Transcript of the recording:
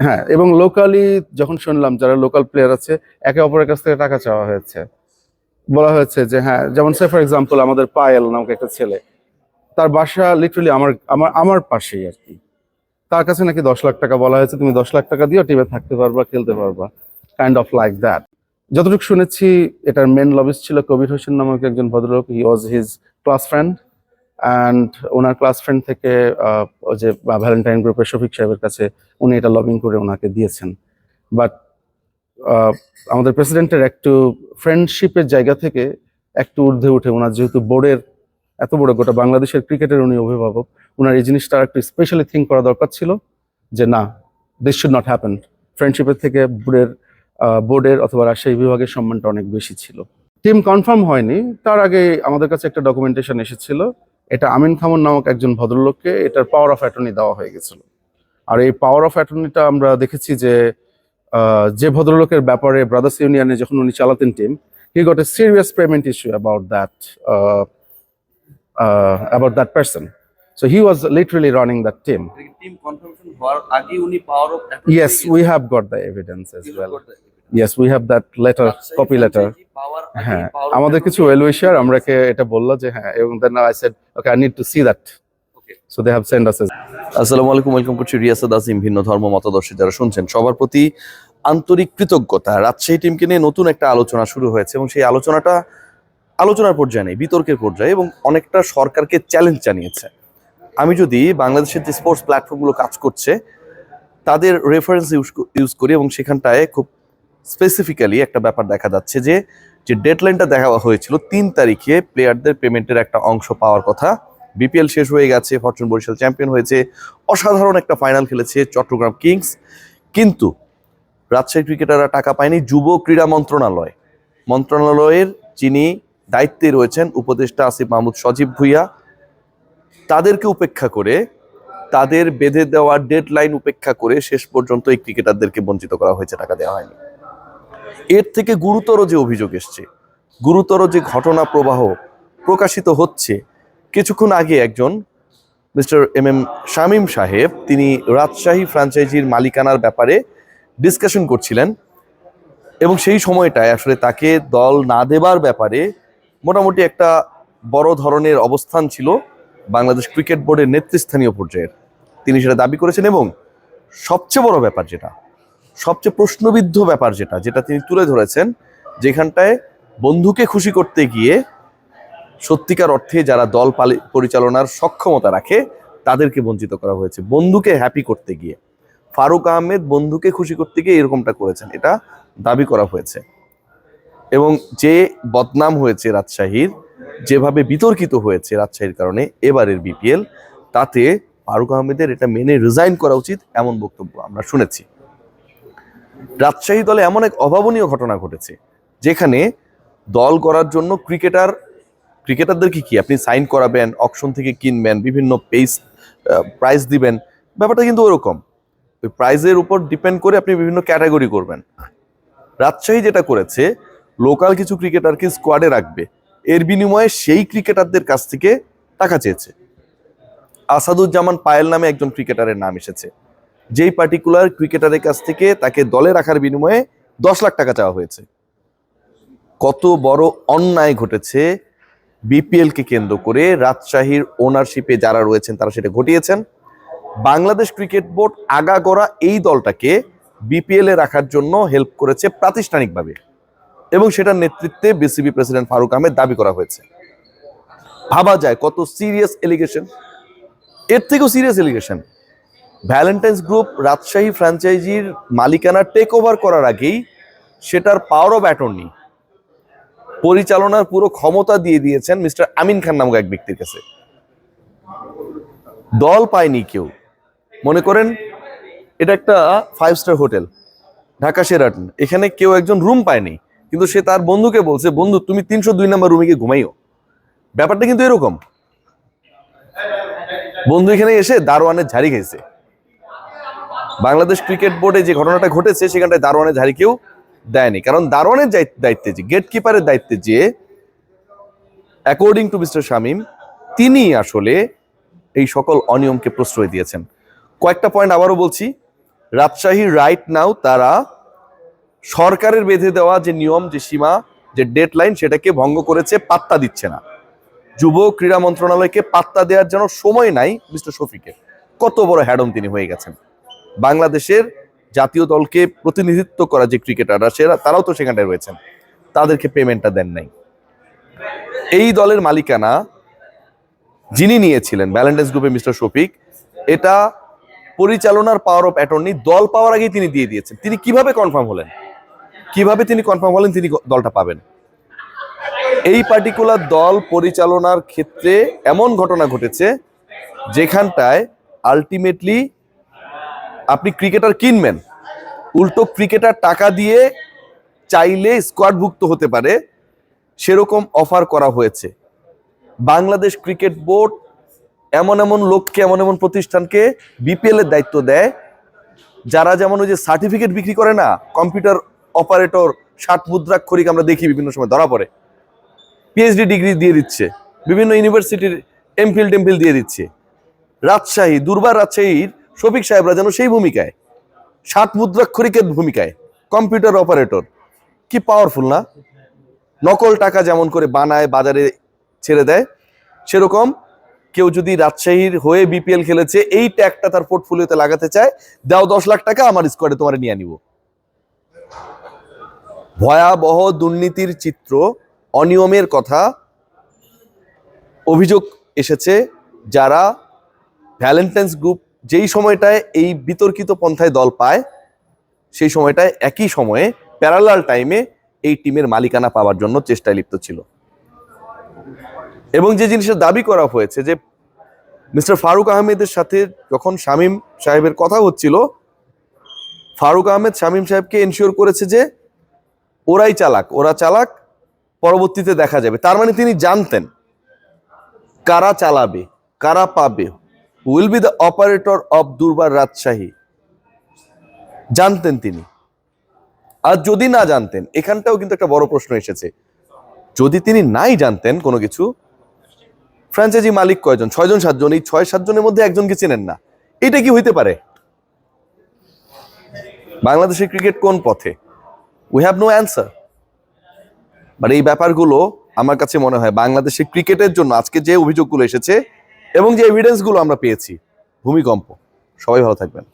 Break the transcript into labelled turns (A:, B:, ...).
A: হ্যাঁ এবং লোকালি যখন শুনলাম যারা লোকাল প্লেয়ার আছে, একে অপরের কাছ থেকে টাকা চাওয়া হয়েছে। বলা হয়েছে যে হ্যাঁ যেমন সে ফর এক্সাম্পল আমাদের পায়েল নামক একটা ছেলে, তার বাসা লিটারালি আমার আমার আমার পাশেই আর কি। তার কাছে নাকি দশ লাখ টাকা বলা হয়েছে, তুমি দশ লাখ টাকা দিও টিমে থাকতে পারবা, খেলতে পারবা। কাইন্ড অফ লাইক দ্যাট যতটুকু শুনেছি, এটার মেন লবিস ছিল কবির হোসেন নামক একজন ভদ্রলোক he was his class friend and owner class friend থেকে ওই যে ভ্যালেন্টাইন গ্রুপের শফিক সাহেবের কাছে উনি এটা লবিং করে ওনাকে দিয়েছেন। বাট আমাদের প্রেসিডেন্টের একটু ফ্রেন্ডশিপের জায়গা থেকে একটু ঊর্ধ্বে উঠে ওনার যেহেতু বোর্ডের এত বড় গোটা বাংলাদেশের ক্রিকেটের উনি অভিভাবক, ওনার এই জিনিসটা একটু স্পেশালি থিঙ্ক করা দরকার ছিল যে না দিস শুড নট হ্যাপেন ফ্রেন্ডশিপের থেকে বোর্ডের বোর্ডের অথবা রাজশাহী বিভাগের সম্মানটা অনেক বেশি ছিল। টিম কনফার্ম হয়নি, তার আগে আমাদের কাছে একটা ডকুমেন্টেশন এসেছিল এটা আমিন খামন নামক একজন ভদ্রলোককে এটার পাওয়ার অফ অ্যাটর্নি দেওয়া হয়ে গেছিল। আর এই পাওয়ার অফ অ্যাটর্নিটা আমরা দেখেছি যে যে ভদ্রলোকের ব্যাপারে ব্রাদার্স ইউনিয়নে যখন উনি চালাতেন team he got a serious payment issue about that about that person so he was literally running that team
B: power of
A: Yes, we have got the evidence as well. Yes, we have that letter, copy letter. হ্যাঁ আমাদের কিছু well উইশার আমরাকে এটা বলল যে হ্যাঁ এবং then I said okay I need to see that so they have send us
B: আসসালামু আলাইকুম ওয়েলকাম করছি রিয়াসাদ আজিম ভিন্ন ধর্ম মতাদর্শী যারা শুনছেন। সবার প্রতি আন্তরিক কৃতজ্ঞতা। রাজশাহী টিমকে নিয়ে নতুন একটা আলোচনা শুরু হয়েছে এবং সেই আলোচনাটা আলোচনার পর্যায়ে নেই বিতর্কের পর্যায়ে এবং অনেকটা সরকারকে চ্যালেঞ্জ জানিয়েছে। আমি যদি বাংলাদেশের যে স্পোর্টস প্ল্যাটফর্মগুলো কাজ করছে তাদের রেফারেন্স ইউজ ইউজ করি এবং সেখানটায় খুব স্পেসিফিক্যালি একটা ব্যাপার দেখা যাচ্ছে যে যে ডেডলাইনটা দেখা হয়েছিল তিন তারিখে প্লেয়ারদের পেমেন্টের একটা অংশ পাওয়ার কথা। বিপিএল শেষ হয়ে গেছে ফরচুন বরিশাল চ্যাম্পিয়ন হয়েছে, অসাধারণ একটা ফাইনাল খেলেছে চট্টগ্রাম কিংস। কিন্তু রাজশাহী ক্রিকেটাররা টাকা পায়নি, যুব ক্রীড়া মন্ত্রণালয়। মন্ত্রণালয়ের যিনি দায়িত্বে রয়েছেন, উপদেষ্টা আসিফ মাহমুদ সজীব ভুইয়া, তাদেরকে উপেক্ষা করে, তাদের বেঁধে দেওয়া ডেডলাইন উপেক্ষা করে শেষ পর্যন্ত এই ক্রিকেটারদেরকে বঞ্চিত করা হয়েছে, টাকা দেওয়া হয়নি। এর থেকে গুরুতর যে অভিযোগ এসছে, গুরুতর যে ঘটনা প্রবাহ প্রকাশিত হচ্ছে, কিছুক্ষণ আগে একজন মিস্টার এম এম শামীম সাহেব, তিনি রাজশাহী ফ্র্যাঞ্চাইজির মালিকানার ব্যাপারে ডিসকাশন করছিলেন এবং সেই সময়টায় আসলে তাকে দল না দেবার ব্যাপারে মোটামুটি একটা বড় ধরনের অবস্থান ছিল বাংলাদেশ ক্রিকেট বোর্ডের নেতৃস্থানীয় পর্যায়ের। তিনি সেটা দাবি করেছেন এবং সবচেয়ে বড় ব্যাপার যেটা সবচেয়ে প্রশ্নবিদ্ধ ব্যাপার যেটা যেটা তিনি তুলে ধরেছেন, যেখানটায় বন্ধুকে খুশি করতে গিয়ে সত্যিকার অর্থে যারা দল পরিচালনার সক্ষমতা রাখে, তাদেরকে বঞ্চিত করা হয়েছে। বন্ধুকে হ্যাপি করতে গিয়ে। ফারুক আহমেদ বন্ধুকে খুশি করতে গিয়ে এরকমটা করেছেন, এটা দাবি করা হয়েছে। এবং যে বদনাম হয়েছে রাজশাহীর, যেভাবে বিতর্কিত হয়েছে রাজশাহীর কারণে এবারের বিপিএল তাতে ফারুক আহমেদের এটা মেনে রিজাইন করা উচিত, এমন বক্তব্য আমরা শুনেছি। রাজশাহী দলে এমন এক অভাবনীয় ঘটনা ঘটেছে, যেখানে দল করার জন্য ক্রিকেটার ক্রিকেটারদেরকে কি আপনি সাইন করাবেন, অকশন থেকে কিনবেন, বিভিন্ন পেস প্রাইজ দিবেন, ব্যাপারটা কিন্তু ওরকম। ওই প্রাইজের উপর ডিপেন্ড করে আপনি বিভিন্ন ক্যাটাগরি করবেন। রাজশাহী যেটা করেছে লোকাল কিছু ক্রিকেটারকে স্কোয়াডে রাখবে। এর বিনিময়ে সেই ক্রিকেটারদের কাছ থেকে টাকা চেয়েছে। আসাদুজ্জামান পায়েল নামে একজন ক্রিকেটারের নাম এসেছে। যেই পার্টিকুলার ক্রিকেটারের কাছ থেকে তাকে দলে রাখার বিনিময়ে দশ লাখ টাকা চাওয়া হয়েছে। কত বড় অন্যায় ঘটেছে বিপিএল কে কেন্দ্র করে, রাজশাহীর ওনারশিপে যারা রয়েছেন তারা সেটা ঘটিয়েছেন। বাংলাদেশ ক্রিকেট বোর্ড আগাগোড়া এই দলটাকে বিপিএল এ রাখার জন্য হেল্প করেছে প্রাতিষ্ঠানিকভাবে এবং সেটার নেতৃত্বে বিসিবি প্রেসিডেন্ট ফারুক আহমেদ দাবি করা হয়েছে। ভাবা যায় কত সিরিয়াস এলিগেশন এর থেকেও serious allegation Valentine's group Rajshahi ফ্র্যাঞ্চাইজির মালিকানা টেক ওভার করার আগেই সেটার পাওয়ার অফ অ্যাটর্নি পরিচালনার পুরো ক্ষমতা দিয়ে দিয়েছেন মিস্টার আমিন খান নামক এক ব্যক্তির কাছে। দল পায়নি কেউ। মনে করেন এটা একটা five star hotel Dhaka Sheraton এখানে কেউ একজন রুম পায়নি, কিন্তু সে তার বন্ধুকে বলছে, বন্ধু, তুমি তিনশো দুই নম্বর রুমে গিয়ে ঘুমাইও। ব্যাপারটা কিন্তু এরকম। বন্ধু এখানে এসে দারোয়ানের ঝাড়ি খাইছে। বাংলাদেশ ক্রিকেট বোর্ডে যে ঘটনাটা ঘটেছে, সেখানটায় দারোয়ানের ঝাড়ি কেউ দেয়নি। কারণ দারোয়ানের দায়িত্বে যে গেট কিপারের দায়িত্বে যে অ্যাকর্ডিং টু মিস্টার শামীম তিনি আসলে এই সকল অনিয়মকে প্রশ্রয় দিয়েছেন। কয়েকটা পয়েন্ট আবারও বলছি। রাজশাহী রাইট নাও তারা সরকারের বেঁধে দেওয়া যে নিয়ম, যে সীমা, যে ডেডলাইন সেটাকে ভঙ্গ করেছে, পাত্তা দিচ্ছে না। যুব ক্রীড়া মন্ত্রণালয়কে পাত্তা দেওয়ার যেন সময় নাই মিস্টার শফিকের। কত বড় হ্যাডম তিনি হয়ে গেছেন। বাংলাদেশের জাতীয় দলকে প্রতিনিধিত্ব করা যে ক্রিকেটাররা, সেরা তারাও তো সেখানটায় রয়েছেন। তাদেরকে পেমেন্টটা দেন নাই। এই দলের মালিকানা যিনি নিয়েছিলেন ভ্যালেন্টাইন্স গ্রুপে মিস্টার শফিক, এটা পরিচালনার পাওয়ার অফ অ্যাটর্নি দল পাওয়ার আগেই তিনি দিয়ে দিয়েছেন। তিনি কীভাবে কনফার্ম হলেন? কীভাবে তিনি কনফার্ম হলেন? তিনি দলটা পাবেন। এই পার্টিকুলার দল পরিচালনার ক্ষেত্রে এমন ঘটনা ঘটেছে, যেখানটায় আলটিমেটলি আপনি ক্রিকেটার কিনবেন। উল্টো ক্রিকেটার টাকা দিয়ে চাইলে স্কোয়াডভুক্ত হতে পারে। সেরকম অফার করা হয়েছে। বাংলাদেশ ক্রিকেট বোর্ড এমন এমন লোককে, এমন এমন প্রতিষ্ঠানকে বিপিএল এর দায়িত্ব দেয়। যারা যেমন ওই যে সার্টিফিকেট বিক্রি করে না কম্পিউটার অপারেটর ষাট মুদ্রাক্ষরিক আমরা দেখি বিভিন্ন সময় ধরা পড়ে। পিএইচডি ডিগ্রি দিয়ে দিচ্ছে। বিভিন্ন ইউনিভার্সিটির এমফিল টেমফিল দিয়ে দিচ্ছে। রাজশাহী, দুর্বার রাজশাহীর শফিক সাহেবরা যেন সেই ভূমিকায় ষাট মুদ্রাক্ষরিকের ভূমিকায়, কম্পিউটার অপারেটর, কি পাওয়ারফুল না? নকল টাকা যেমন করে বানায়, বাজারে ছেড়ে দেয়, সেরকম কেউ যদি রাজশাহীর হয়ে বিপিএল খেলেছে, এই ট্যাগটা তার পোর্টফোলিওতে লাগাতে চায়, দাও দশ লাখ টাকা, আমার স্কোয়াডে তোমার নিয়ে নিব ভয়াবহ দুর্নীতির চিত্র, অনিয়মের কথা অভিযোগ এসেছে যারা ভ্যালেন্টাইন্স গ্রুপ যেই সময়টায় এই বিতর্কিত পন্থায় দল পায়, সেই সময়টায় একই সময়ে প্যারালাল টাইমে এই টিমের মালিকানা পাওয়ার জন্য চেষ্টায় লিপ্ত ছিল। এবং যে জিনিসের দাবি করা হয়েছে যে মিস্টার ফারুক আহমেদের সাথে যখন শামীম সাহেবের কথা হচ্ছিল, ফারুক আহমেদ শামীম সাহেবকে এনশিওর করেছে যে ওরাই চালাক, ওরা চালাক, পরবর্তীতে দেখা যাবে। তার মানে তিনি জানতেন কারা চালাবে, কারা পাবে will be the operator of Durbar Rajshahi জানতেন তিনি আর যদি না জানতেন এখানটাও কিন্তু একটা বড় প্রশ্ন এসেছে। যদি তিনি নাই জানতেন কোনো কিছু ফ্র্যাঞ্চাইজি মালিক কয়জন? ছয়জন, সাতজন? এই ছয়, সাতজনের মধ্যে একজনকে চেনেন না। এটা কি হইতে পারে? বাংলাদেশের ক্রিকেট কোন পথে? We have no answer but এই ব্যাপারগুলো আমার কাছে মনে হয় বাংলাদেশের ক্রিকেটের জন্য আজকে যে অভিযোগগুলো এসেছে এবং যে এভিডেন্সগুলো আমরা পেয়েছি ভূমিকম্প সবাই ভালো থাকবেন।